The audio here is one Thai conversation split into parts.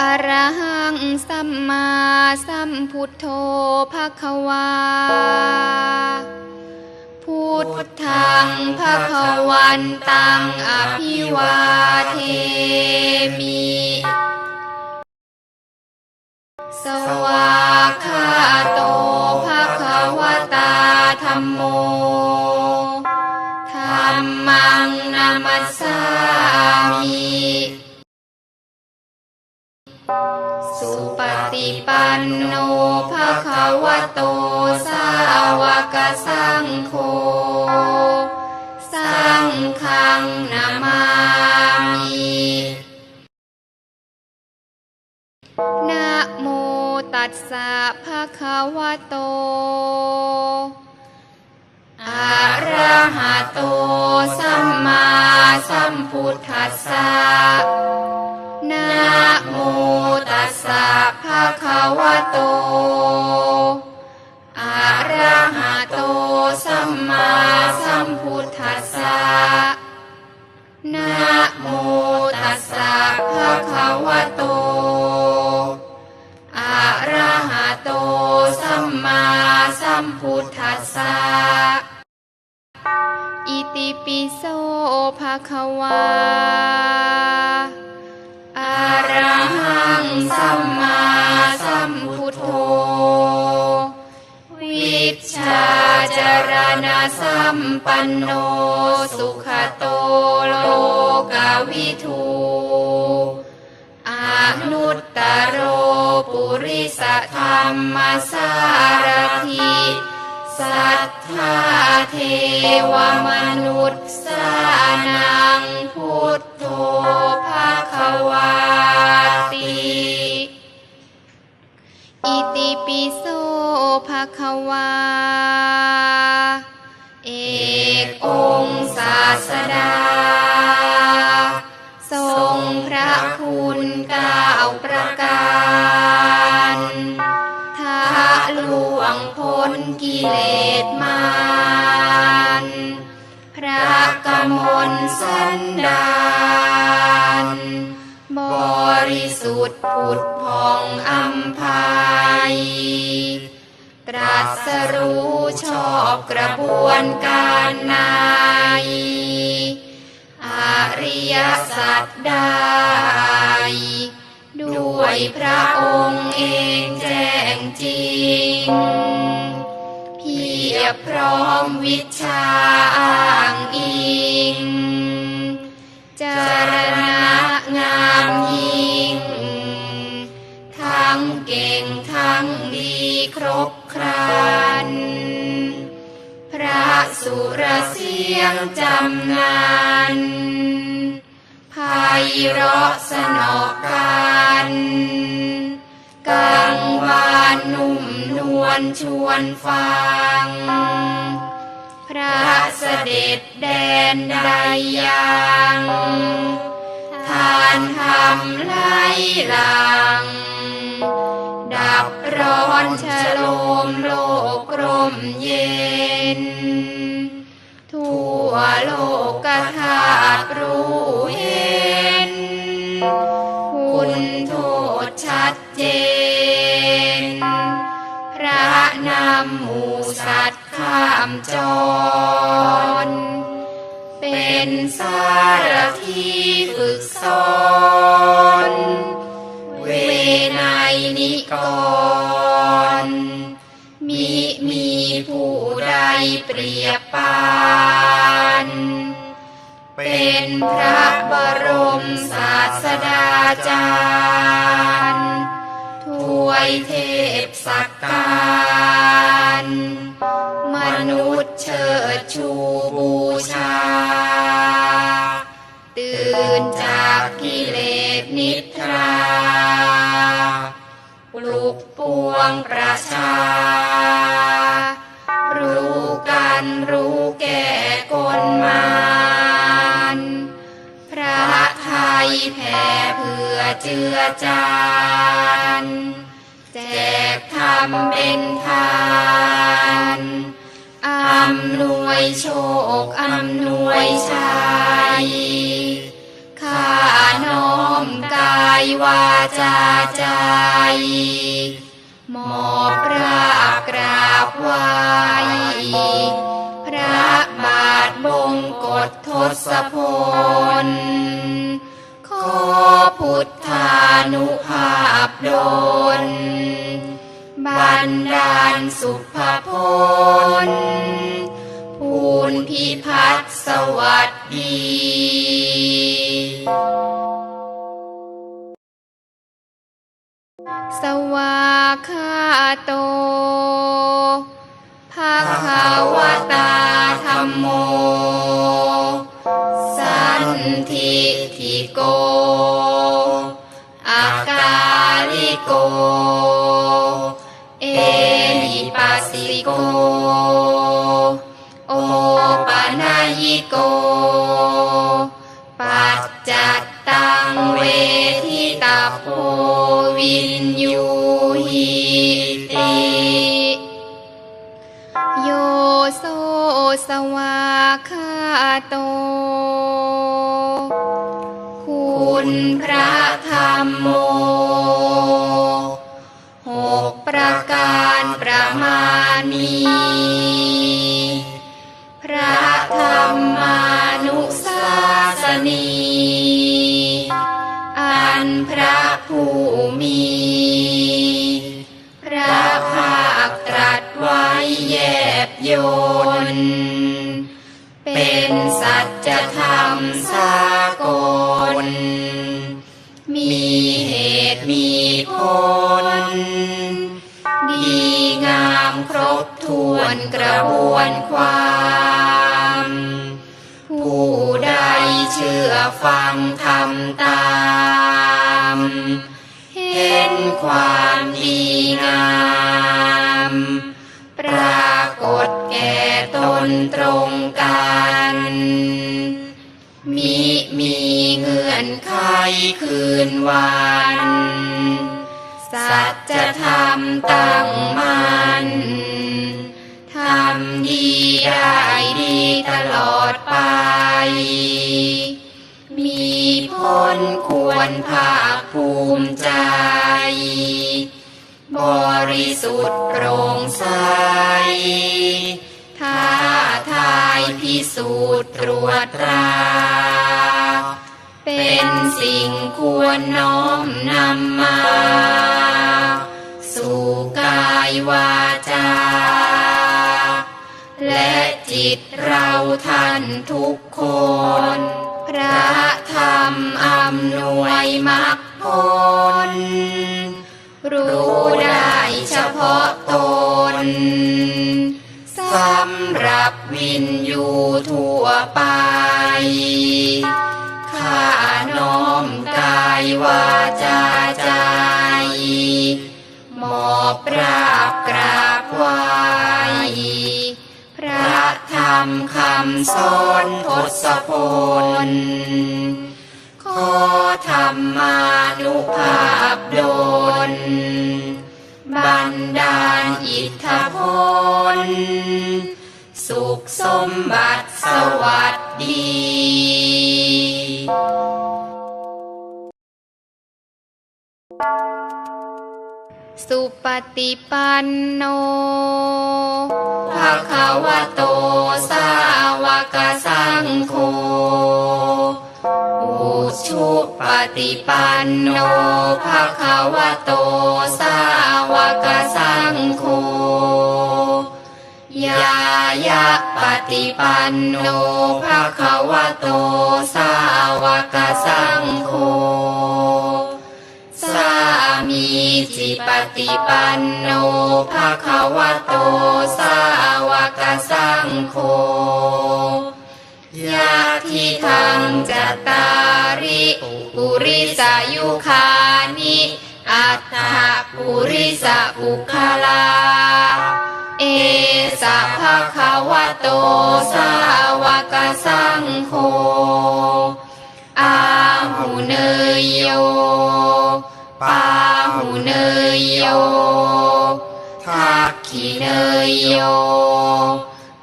อรหังสัมมาสัมพุทโธภะคะวา พุทธังภะคะวันตังอภิวาเทมิ สุปฏิปันโนภะคะวะโต สาวกสังโฆ สังฆังนามามินะโมตัสสะภะคะวะโต อะระหะโต สัมมาสัมพุทธัสสะ คะวะโต อะระหะโต สัมมาสัมพุทธัสสะ นะโมตัสสะภะคะวะโต อะระหะโต สัมมาสัมพุทธัสสะ อิติปิโสภะคะวา งสัมมาสัมพุทโธ วิชชาจารณะสัมปันโน สุขโตโลกาวิทูอนุตตโรปุริสธรรมสารถิสัทธาเทวมนุษย์สานังพุทโธ วาติอิติปิโสภะคะวา เอกองศาสดา ทรงพระคุณเก้าประการทะลวงพ้นกิเลสมารพระกมลสันดาน บริสุทธิ์ผุดพองอัมพายตรัสรู้ชอบกระบวนการนายอริยสัจได้ด้วยพระองค์เองแจ้งจริง เพียบพร้อมวิชาอ้างอิง ครบครัน พระสุรเสียงจำงานไพเราะสนอกกันกังวานนุ่มนวลชวนฟัง พระเสด็จแดนใดยังทานทำไล่หลัง ร้อนชโลมโลกรมเย็น ทั่วโลกกธาตุรู้เห็น คุณโทษชัดเจน พระนำหมูสัตว์ข้ามจร เป็นสารทีฝึกสอน นิกร มิมีผู้ใดเปรียบปานเป็นพระบรมศาสดาจารย์ ถวยเทพสักการ เจือจานแจกธรรมเป็นทานอำนวยโชคอำนวยชัยข้ายวาจาใจหมอบพระกราบไหวพระบาทบงกฎทศพล วตาธรรมโม สันทิทิโก อากาลิโก เอหิปัสสิโก โอปะนายิโก ปัจจัตตังเวทิตาโพวินยูหิ สวาคาโต คุณพระธรรมโมหกประการประมาณีพระธรรมานุสาสนี อันพระผู้มี มสากล มีเหตุมีผล ดีงามครบถ้วนกระบวนความ ผู้ใดเชื่อฟังทำตาม เห็นความดีงาม ปรากฏแก่ตนตรง ไขคืนวัน สัจธรรมตั้งมันทำดีได้ดีตลอดไป มีผลควรภาคภูมิใจ บริสุทธิ์โปร่งใสท้าทายพิสูจน์ตรวจตรา เป็นสิ่งควรน้อมนำมา สู่กายวาจา และจิตเราท่านทุกคน พระธรรมอำนวยมรรคผล รู้ได้เฉพาะตนสำหรับวินอยู่ทั่วไป น้อมกายวาจาใจหมอบราบกราบไหวพระธรรมคำสอนทศพลขอธรรมานุภาพดลบันดาลอิทธพล สุขสมบัติสวัสดี สุปฏิปันโนภะคะวะโต สาวกสังโฆ อุชุปฏิปันโนภะคะวะโต สาวกสังโฆ ยายะปฏิปันโนภะคะวะโต สาวกสังโฆ มีจิปฏิปันโนภะคะวะโตสาวกสังโฆยาทิทังจตาริปุริสายุคานิอัตถปุริสปุคลา เอสะภะคะวะโตสาวกสังโฆอาหูเนยโยปา หูเนยโยทักขิเนยโย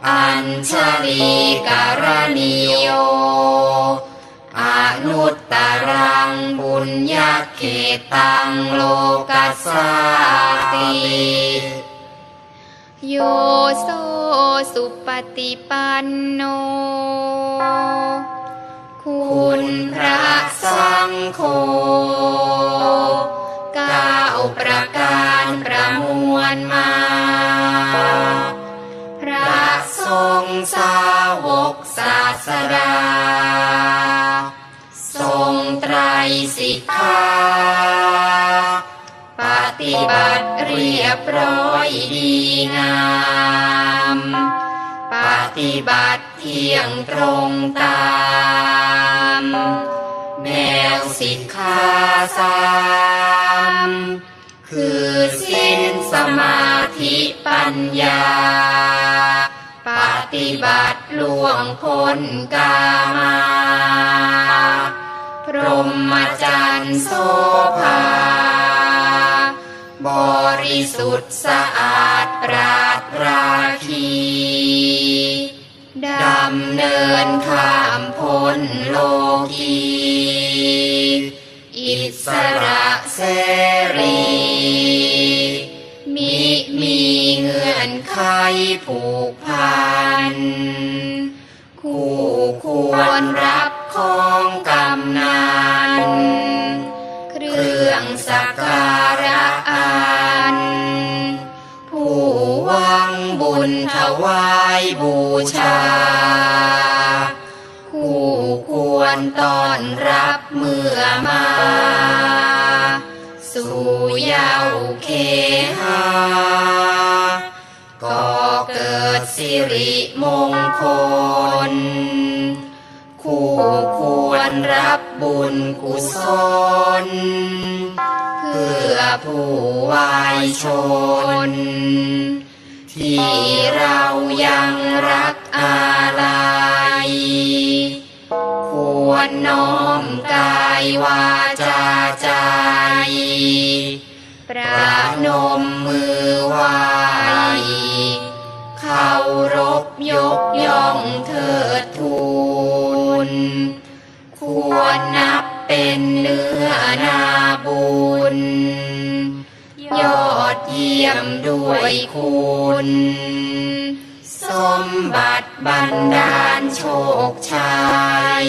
อัญชลีการณิโยอนุตตรังปุญญาเขตังโลกัสสาติโยโซสุปฏิปันโน คุณพระสังโฆ เก้าประการประมวลมา พระทรงสาวกศาสดา ทรงไตรสิกขาปฏิบัติเรียบร้อยดีงาม ปฏิบัติเที่ยงตรงตาม แนวสิกขาสามคือสิ้นสมาธิปัญญา ปฏิบัติล่วงพ้นกามาพรหมจรรย์โสภา บริสุทธิ์สะอาดปราดราคี ดำเนินข้ามพ้นโลกีอิสระเสรี มิมีเงื่อนไขผูกพัน คู่ควรรับของกำนัน เครื่องสักการะอัน ผู้วังบุญถวายบู อนรับเมื่อมา สู่เยาวเคหาก็เกิดสิริมงคล คู่ควรรับบุญกุศล เพื่อผู้วายชน ที่เรายังรักอาลัย ควรน้อมกายวาจาใจ ประนมมือไหวเคารพยกย่องเถิดทูลควรนับเป็นเนื้อนาบุญ ยอดเยี่ยมด้วยคุณ สมบัติ บันดาลโชคชัย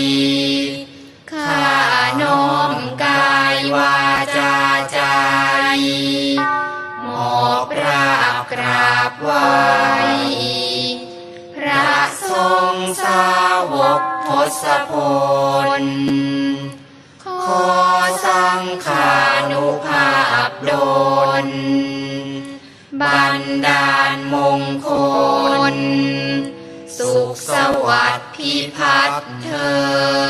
ข้าน้อมกายวาจาใจหมอบราบกราบไหวพระทรงสาวกทศพล ขอสังขานุภาพดลบันดาลมงคล วัสดิ์พิพัฒน์เธอ